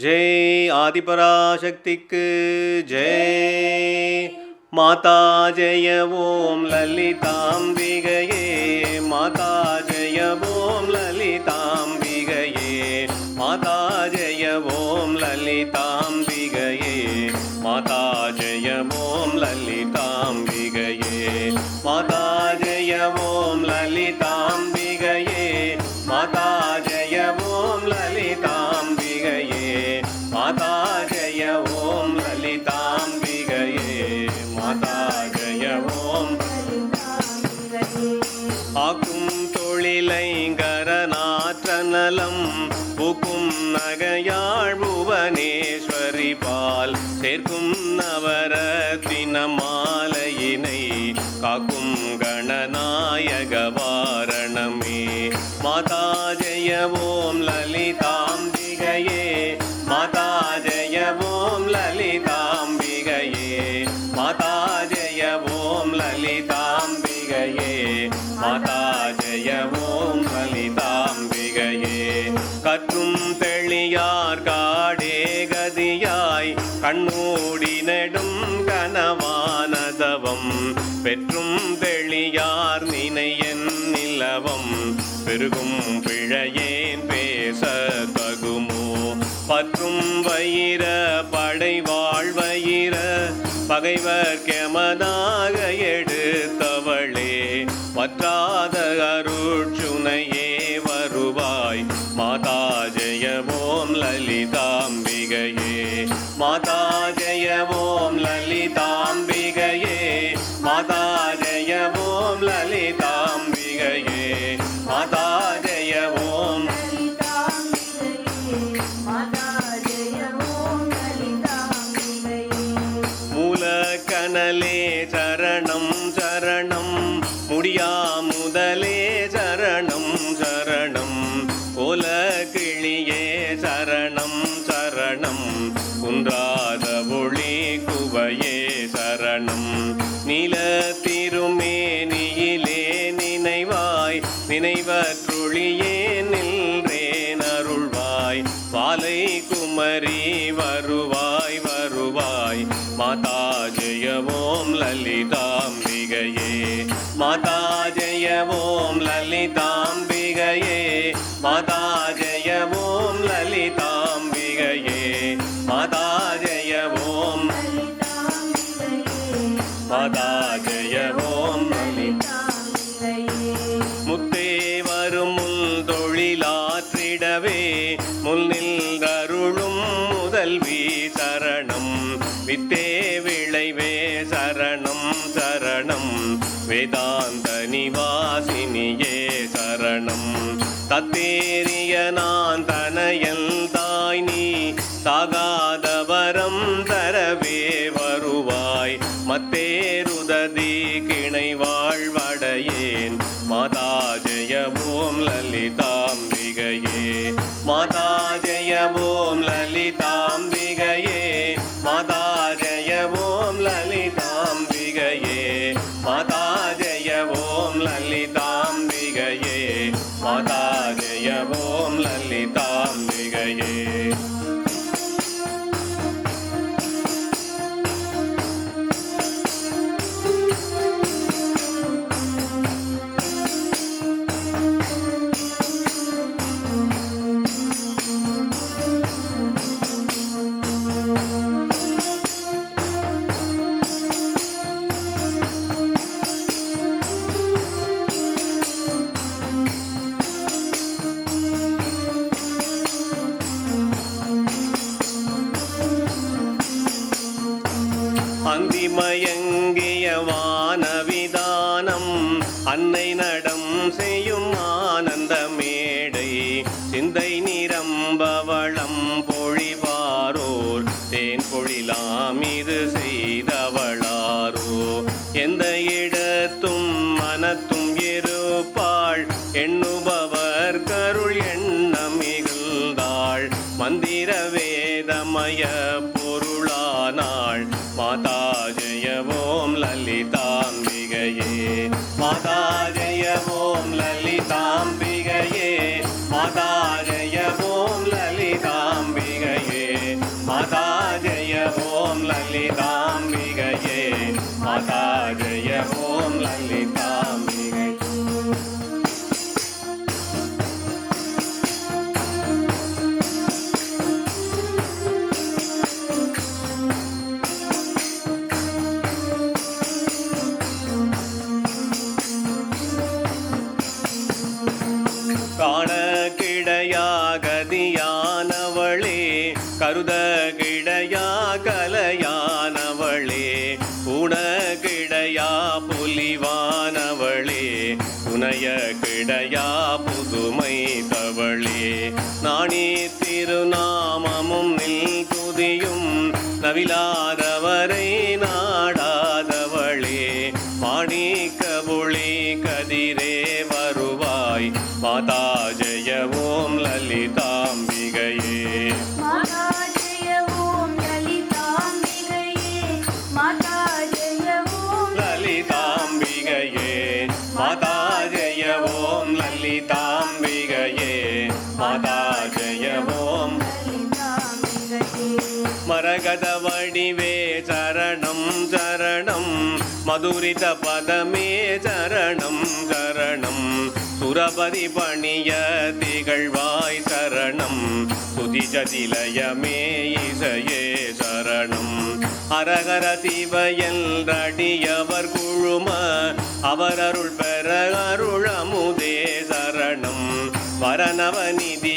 ஜெய் ஆதிபராசக்திக்கு ஜெய். மாதா ஜெய ஓம் லலிதாம்பிகையே. மாதா ஜெய ஓம் லலிதாம்பிகையே. மாதா ஜெய ஓம் லலிதாம்பிகையே. மாதா ஆக்கும் தொழிலைங்கரநாற்றநலம் பூக்கும் நகையாழ் புவனேஸ்வரி பால் சேர்க்கும் நவரத்தின மாலையினை காக்கும் கணநாயக வாரணமே. மாதா ஜெய ஓம் லலிதாம்பிகையே மாதா கனவானதவம் பெற்றும் தெளியார் நினையன் நிலவம். பெருகும் பிழையேன் பேச தகுமோ? பற்றும் வயிற படை வாழ்வயிற பகைவர் கெமதாக எடுத்தவளே. பற்றாத அருட்சுனையே வருவாய். மாதா மூலக்கனலே சரணம் சரணம். முடியா முதலே சரணம் சரணம். கோல கிளியே சரணம் சரணம். குன்றாத ஒளி குவையே சரணம். நில திருமேனியிலே நினைவாய் நினைவற்றொழியே சரணம். வேதாந்த நிவாசினியே சரணம். தத்தேரிய நான் தனையல் தாய் நீ தாகாதவரம் அன்னை நடம் செய்யும் துணைய கிடையா புதுமை தவளே. நாணி திருநாமமும் நில் துதியும் நவிலா மரகத வடிவே சரணம் சரணம். மதுரித பதமே சரணம் சரணம். சுரபதி பணிய திகழ்வாய் சரணம். சுதிஜதிலயமே இசையே சரணம். அரகர சிவயல் அடியவர் குழும அவர் அருள் பெற அருளமுதே சரணம். வரநவநிதியே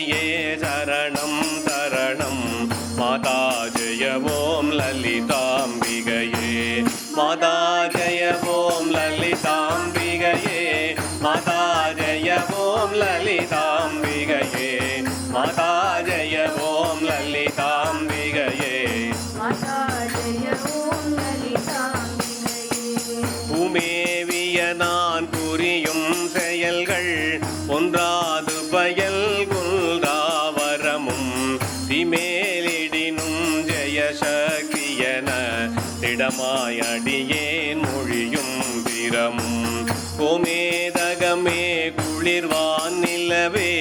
மாதா ஜெய ஓம் லலிதாம்பிகையே. பூமேவிய நான் புரியும் செயல்கள் ஒன்றாது பயல் குல்தாவரமும் திமேலிடினும் ஜெய சக்தியன மொழியும் வீரமும். கோமேதகமே குளிர்வான் நிலவே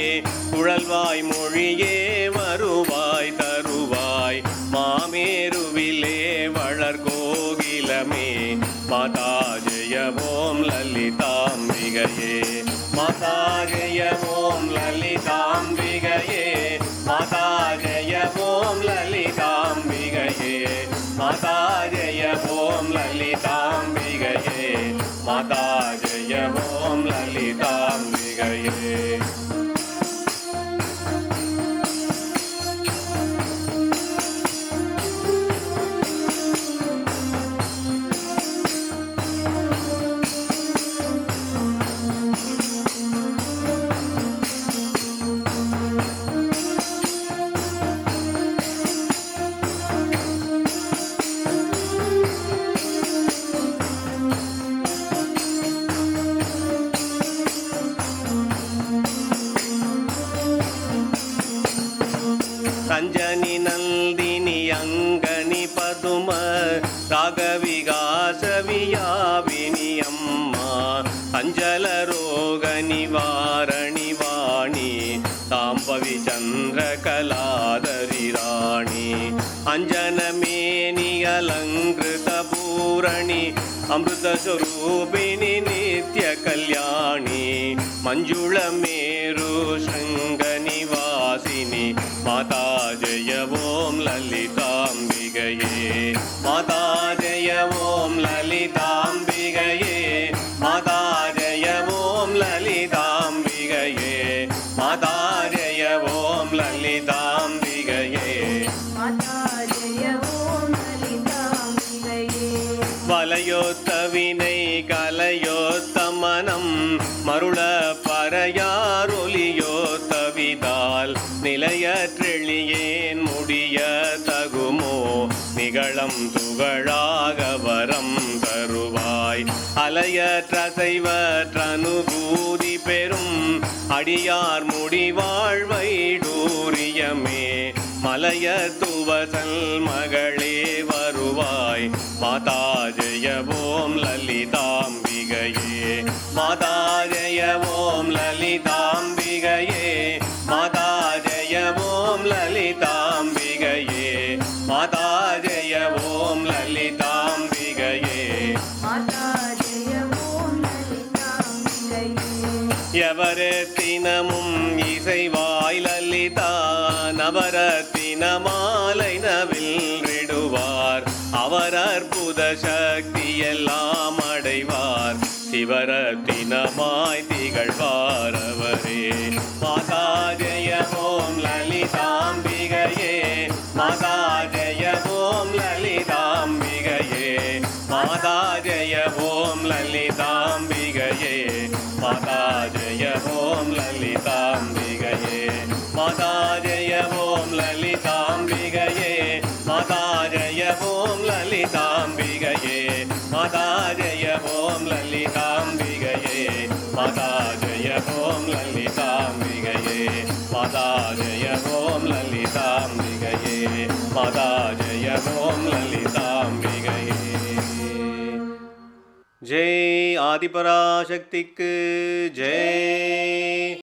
குழல்வாய் மொழியே வருவாய் தருவாய். மாமேருவிலே வளர்கோகிலமே மாதா சஞ்சனி நந்தினி அங்கனி பதும ராகவிகாசவியாவினி அம்மா அஞ்சல ரோக நிவாரணி வாணி சாம்பவி சந்திர கலாதரி ராணி அஞ்சனமேனி அலங்கிருத பூரணி அமிர்தஸ்வரூபிணி நித்ய கல்யாணி மஞ்சுள மேரு சங்கனிவாசினி மாதா ஜெய ஓம் லலிதாம்பிகையே. மாதா அலையற்றசைவற்றனுபூதி பெறும் அடியார் முடிவாழ்வை டூரியமே. மலைய துவசல் மகளே வருவாய். மாதா ஜெயவோம் லலிதாம்பிகையே. மாதா எவரத்தினமும் இசைவாய் லலிதா நவரத்தின மாலை நவில்றிடுவார் அவர் அற்புத சக்தி எல்லாம் அடைவார். சிவரத்தினமாய் திகழ்வார். ஆதிபராசக்திக்கு. ஜெய்.